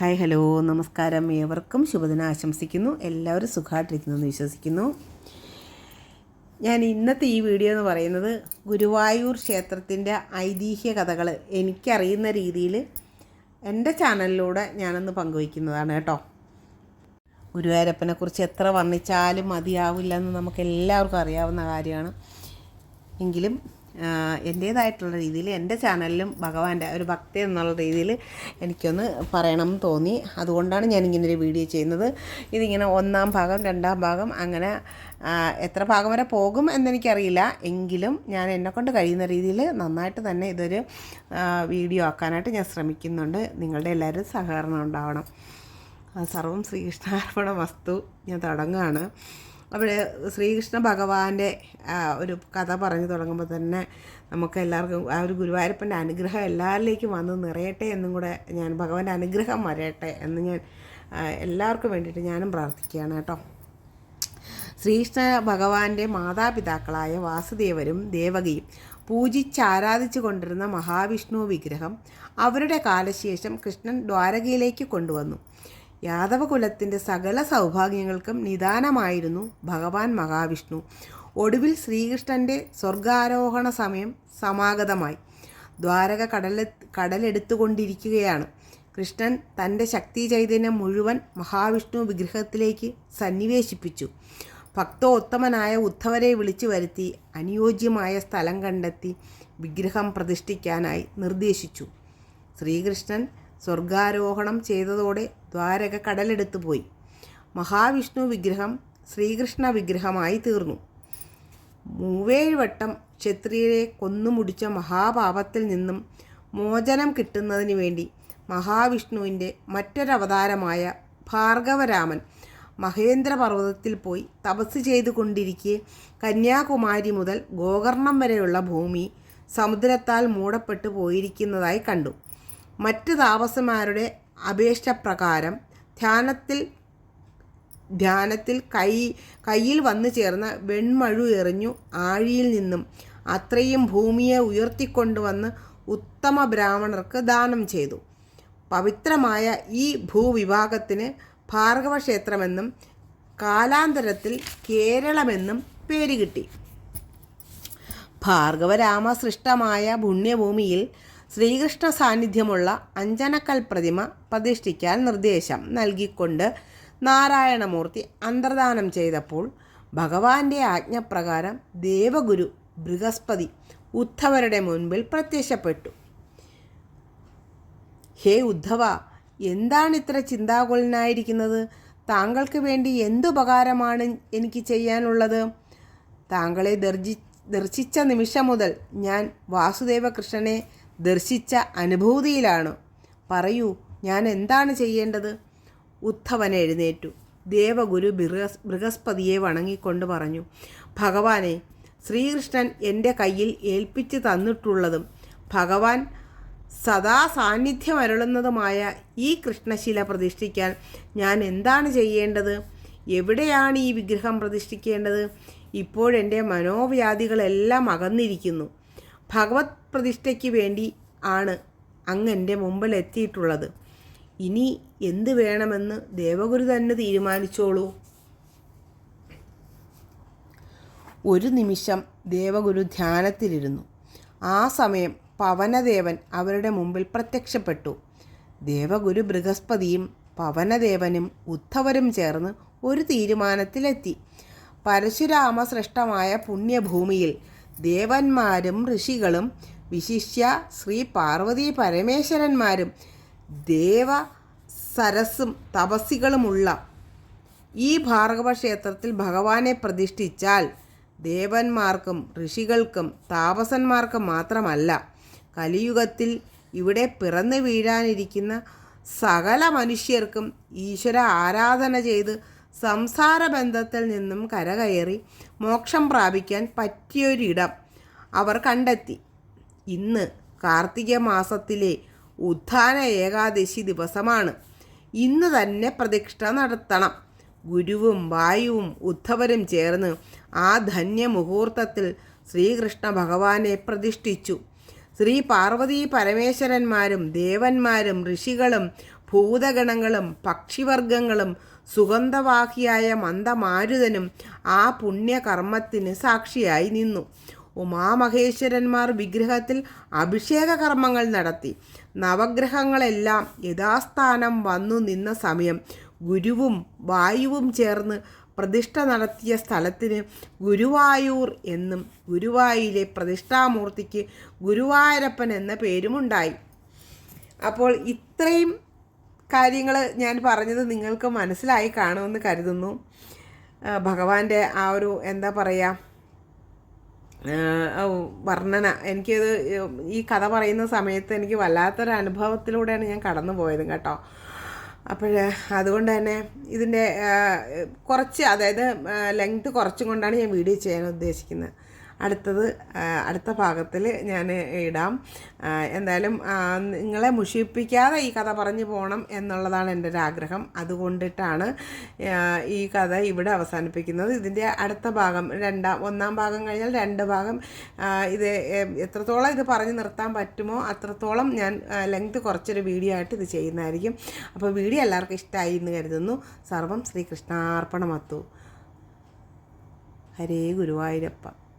Hi hello. നമസ്കാരം. ഏവർക്കും ശുഭദിനം ആശംസിക്കുന്നു. എല്ലാവരും സുഖമായിട്ടിരിക്കുന്നു എന്ന് വിശ്വസിക്കുന്നു. ഞാൻ ഇന്നത്തെ ഈ വീഡിയോ എന്ന് പറയുന്നത് ഗുരുവായൂർ ക്ഷേത്രത്തിന്റെ ഐതിഹ്യ കഥകൾ. എനിക്കറിയുന്ന രീതിയിൽ എന്റെ ചാനലിലൂടെ ഞാനൊന്ന് പങ്കുവയ്ക്കുന്നതാണ് കേട്ടോ. ഗുരുവായൂരപ്പനെക്കുറിച്ച് എത്ര വർണിച്ചാലും മതിയാവില്ല എന്ന് നമുക്ക് എല്ലാവർക്കും അറിയാവുന്ന കാര്യമാണ്. എങ്കിലും എന്റേതായിട്ടുള്ള രീതിയിൽ എന്റെ ചാനലിലും ഭഗവാന്റെ ഒരു ഭക്തി എന്നുള്ള രീതിയിൽ എനിക്കൊന്ന് പറയണം തോന്നി. അതുകൊണ്ടാണ് ഞാൻ ഇങ്ങനെ ഒരു വീഡിയോ ചെയ്യുന്നത്. ഇതിങ്ങനെ ഒന്നാം ഭാഗം രണ്ടാം ഭാഗം അങ്ങനെ എത്ര ഭാഗം വരെ പോകും എന്നെനിക്കറിയില്ല. എങ്കിലും ഞാൻ എന്നെക്കൊണ്ട് കഴിയുന്ന രീതിയിൽ നന്നായിട്ട് തന്നെ ഇതൊരു വീഡിയോ ആക്കാനായിട്ട് ഞാൻ ശ്രമിക്കുന്നുണ്ട്. നിങ്ങളുടെ എല്ലാവരും സഹകരണം ഉണ്ടാവണം. സർവം ശ്രീകൃഷ്ണാർപ്പണ വസ്തു ഞാൻ തുടങ്ങുകയാണ്. അവിടെ ശ്രീകൃഷ്ണ ഭഗവാന്റെ ഒരു കഥ പറഞ്ഞു തുടങ്ങുമ്പോൾ തന്നെ നമുക്ക് എല്ലാവർക്കും ആ ഒരു ഗുരുവായൂരപ്പന്റെ അനുഗ്രഹം എല്ലാവരിലേക്കും വന്ന് നിറയട്ടെ എന്നും കൂടെ ഞാൻ ഭഗവാന്റെ അനുഗ്രഹം വരട്ടെ എന്ന് ഞാൻ എല്ലാവർക്കും വേണ്ടിയിട്ട് ഞാനും പ്രാർത്ഥിക്കുകയാണ് കേട്ടോ. ശ്രീകൃഷ്ണ ഭഗവാന്റെ മാതാപിതാക്കളായ വാസുദേവരും ദേവകിയും പൂജിച്ചാരാധിച്ചു കൊണ്ടിരുന്ന മഹാവിഷ്ണു വിഗ്രഹം അവരുടെ കാലശേഷം കൃഷ്ണൻ ദ്വാരകയിലേക്ക് കൊണ്ടുവന്നു. യാദവകുലത്തിന്റെ സകല സൗഭാഗ്യങ്ങൾക്കും നിദാനമായിരുന്നു ഭഗവാൻ മഹാവിഷ്ണു. ഒടുവിൽ ശ്രീകൃഷ്ണന്റെ സ്വർഗാരോഹണ സമയം സമാഗതമായി. ദ്വാരക കടലെ കടലെടുത്തുകൊണ്ടിരിക്കുകയാണ്. കൃഷ്ണൻ തന്റെ ശക്തി ചൈതന്യം മുഴുവൻ മഹാവിഷ്ണു വിഗ്രഹത്തിലേക്ക് സന്നിവേശിപ്പിച്ചു. ഭക്തോത്തമനായ ഉദ്ധവരെ വിളിച്ചു വരുത്തി അനുയോജ്യമായ സ്ഥലം കണ്ടെത്തി വിഗ്രഹം പ്രതിഷ്ഠിക്കാനായി നിർദ്ദേശിച്ചു. ശ്രീകൃഷ്ണൻ സ്വർഗാരോഹണം ചെയ്തതോടെ ദ്വാരക കടലെടുത്തു പോയി. മഹാവിഷ്ണു വിഗ്രഹം ശ്രീകൃഷ്ണ വിഗ്രഹമായി തീർന്നു. മൂവേഴ് വട്ടം ക്ഷത്രിയരെ കൊന്നുമുടിച്ച മഹാപാപത്തിൽ നിന്നും മോചനം കിട്ടുന്നതിന് വേണ്ടി മഹാവിഷ്ണുവിന്റെ മറ്റൊരവതാരമായ ഭാർഗവരാമൻ മഹേന്ദ്രപർവതത്തിൽ പോയി തപസ് ചെയ്തുകൊണ്ടിരിക്കെ കന്യാകുമാരി മുതൽ ഗോകർണം വരെയുള്ള ഭൂമി സമുദ്രത്താൽ മൂടപ്പെട്ടു പോയിരിക്കുന്നതായി കണ്ടു. മറ്റ് താപസന്മാരുടെ അപേക്ഷപ്രകാരം ധ്യാനത്തിൽ ധ്യാനത്തിൽ കൈ കയ്യിൽ വന്നു ചേർന്ന വെൺമഴു എറിഞ്ഞു ആഴിയിൽ നിന്നും അത്രയും ഭൂമിയെ ഉയർത്തിക്കൊണ്ടുവന്ന് ഉത്തമ ബ്രാഹ്മണർക്ക് ദാനം ചെയ്തു. പവിത്രമായ ഈ ഭൂവിഭാഗത്തിന് ഭാർഗവ ക്ഷേത്രമെന്നും കാലാന്തരത്തിൽ കേരളമെന്നും പേര് കിട്ടി ഭാർഗവരാമ സൃഷ്ടമായ പുണ്യഭൂമിയിൽ ശ്രീകൃഷ്ണ സാന്നിധ്യമുള്ള അഞ്ജനക്കൽ പ്രതിമ പ്രതിഷ്ഠിക്കാൻ നിർദ്ദേശം നൽകിക്കൊണ്ട് നാരായണമൂർത്തി അന്തർദാനം ചെയ്തപ്പോൾ ഭഗവാന്റെ ആജ്ഞപ്രകാരം ദേവഗുരു ബൃഹസ്പതി ഉദ്ധവരുടെ മുൻപിൽ പ്രത്യക്ഷപ്പെട്ടു. ഹേ ഉദ്ധവ എന്താണ് ഇത്ര ചിന്താകുലനായിരിക്കുന്നത്? താങ്കൾക്ക് വേണ്ടി എന്തുപകാരമാണ് എനിക്ക് ചെയ്യാനുള്ളത്? താങ്കളെ ദർജി ദർശിച്ച നിമിഷം മുതൽ ഞാൻ വാസുദേവ കൃഷ്ണനെ ദർശിച്ച അനുഭൂതിയിലാണ്? പറയൂ ഞാൻ എന്താണ് ചെയ്യേണ്ടത്? ഉദ്ധവൻ എഴുന്നേറ്റു. ദേവഗുരു ബൃഹസ് ബൃഹസ്പതിയെ വണങ്ങിക്കൊണ്ട് പറഞ്ഞു ഭഗവാനെ ശ്രീകൃഷ്ണൻ എന്റെ കയ്യിൽ ഏൽപ്പിച്ചു തന്നിട്ടുള്ളതും ഭഗവാൻ സദാ സാന്നിധ്യമരുളുന്നതുമായ ഈ കൃഷ്ണശില പ്രതിഷ്ഠിക്കാൻ ഞാൻ എന്താണ് ചെയ്യേണ്ടത്? എവിടെയാണ് ഈ വിഗ്രഹം പ്രതിഷ്ഠിക്കേണ്ടത്? ഇപ്പോഴെന്റെ മനോവ്യാധികളെല്ലാം അകന്നിരിക്കുന്നു. ഭഗവത് പ്രതിഷ്ഠയ്ക്ക് വേണ്ടി ആണ് അങ്ങ് എന്റെ മുമ്പിൽ എത്തിയിട്ടുള്ളത്. ഇനി എന്ത് വേണമെന്ന് ദേവഗുരു തന്നെ തീരുമാനിച്ചോളൂ. ഒരു നിമിഷം ദേവഗുരു ധ്യാനത്തിലിരുന്നു. ആ സമയം പവനദേവൻ അവരുടെ മുമ്പിൽ പ്രത്യക്ഷപ്പെട്ടു. ദേവഗുരു ബൃഹസ്പതിയും പവനദേവനും ഉദ്ധവരും ചേർന്ന് ഒരു തീരുമാനത്തിലെത്തി. പരശുരാമ സൃഷ്ടമായ പുണ്യഭൂമിയിൽ ദേവന്മാരും ഋഷികളും വിശിഷ്യ ശ്രീ പാർവതി പരമേശ്വരന്മാരും ദേവ സരസും തപസ്സികളുമുള്ള ഈ ഭാർഗവ ക്ഷേത്രത്തിൽ ഭഗവാനെ പ്രതിഷ്ഠിച്ചാൽ ദേവന്മാർക്കും ഋഷികൾക്കും താപസന്മാർക്കും മാത്രമല്ല കലിയുഗത്തിൽ ഇവിടെ പിറന്നു വീഴാനിരിക്കുന്ന സകല മനുഷ്യർക്കും ഈശ്വര ആരാധന ചെയ്ത് സംസാര ബന്ധത്തിൽ നിന്നും കരകയറി മോക്ഷം പ്രാപിക്കാൻ പറ്റിയൊരിടം അവർ കണ്ടെത്തി. ഇന്ന് കാർത്തിക മാസത്തിലെ ഉത്ഥാന ഏകാദശി ദിവസമാണ്. ഇന്ന് തന്നെ പ്രതിഷ്ഠ നടത്തണം. ഗുരുവും വായുവും ഉദ്ധവരും ചേർന്ന് ആ ധന്യ മുഹൂർത്തത്തിൽ ശ്രീകൃഷ്ണ ഭഗവാനെ പ്രതിഷ്ഠിച്ചു. ശ്രീ പാർവതി പരമേശ്വരന്മാരും ദേവന്മാരും ഋഷികളും ഭൂതഗണങ്ങളും പക്ഷിവർഗങ്ങളും സുഗന്ധവാഹിയായ മന്ദമാരുതനും ആ പുണ്യകർമ്മത്തിന് സാക്ഷിയായി നിന്നു. ഉമാമഹേശ്വരന്മാർ വിഗ്രഹത്തിൽ അഭിഷേക കർമ്മങ്ങൾ നടത്തി. നവഗ്രഹങ്ങളെല്ലാം യഥാസ്ഥാനം വന്നു നിന്ന സമയം ഗുരുവും വായുവും ചേർന്ന് പ്രതിഷ്ഠ നടത്തിയ സ്ഥലത്തിന് ഗുരുവായൂർ എന്നും ഗുരുവായൂരിലെ പ്രതിഷ്ഠാമൂർത്തിക്ക് ഗുരുവായൂരപ്പൻ എന്ന പേരുമുണ്ടായി. അപ്പോൾ ഇത്രയും കാര്യങ്ങൾ ഞാൻ പറഞ്ഞത് നിങ്ങൾക്ക് മനസ്സിലായി കാണുമെന്ന് കരുതുന്നു. ഭഗവാന്റെ ആ ഒരു എന്താ പറയുക വർണന. എനിക്കത് ഈ കഥ പറയുന്ന സമയത്ത് എനിക്ക് വല്ലാത്തൊരു അനുഭവത്തിലൂടെയാണ് ഞാൻ കടന്നു പോയത് കേട്ടോ. അപ്പോൾ അതുകൊണ്ട് തന്നെ ഇതിന്റെ കുറച്ച് അതായത് ലെങ്ത് കുറച്ചും കൊണ്ടാണ് ഞാൻ വീഡിയോ ചെയ്യാൻ ഉദ്ദേശിക്കുന്നത്. അടുത്തത് അടുത്ത ഭാഗത്തിൽ ഞാൻ ഇടാം. എന്തായാലും നിങ്ങളെ മുഷിപ്പിക്കാതെ ഈ കഥ പറഞ്ഞു പോകണം എന്നുള്ളതാണ് എന്റെ ഒരു ആഗ്രഹം. അതുകൊണ്ടിട്ടാണ് ഈ കഥ ഇവിടെ അവസാനിപ്പിക്കുന്നത്. ഇതിന്റെ അടുത്ത ഭാഗം രണ്ടാം ഒന്നാം ഭാഗം കഴിഞ്ഞാൽ രണ്ട് ഭാഗം ഇത് എത്രത്തോളം ഇത് പറഞ്ഞു നിർത്താൻ പറ്റുമോ അത്രത്തോളം ഞാൻ ലെങ്ത് കുറച്ചൊരു വീഡിയോ ആയിട്ട് ഇത് ചെയ്യുന്നതായിരിക്കും. അപ്പോൾ വീഡിയോ എല്ലാവർക്കും ഇഷ്ടമായി എന്ന് കരുതുന്നു. സർവം ശ്രീകൃഷ്ണാർപ്പണമത്തു. ഹരേ ഗുരുവായൂരപ്പ.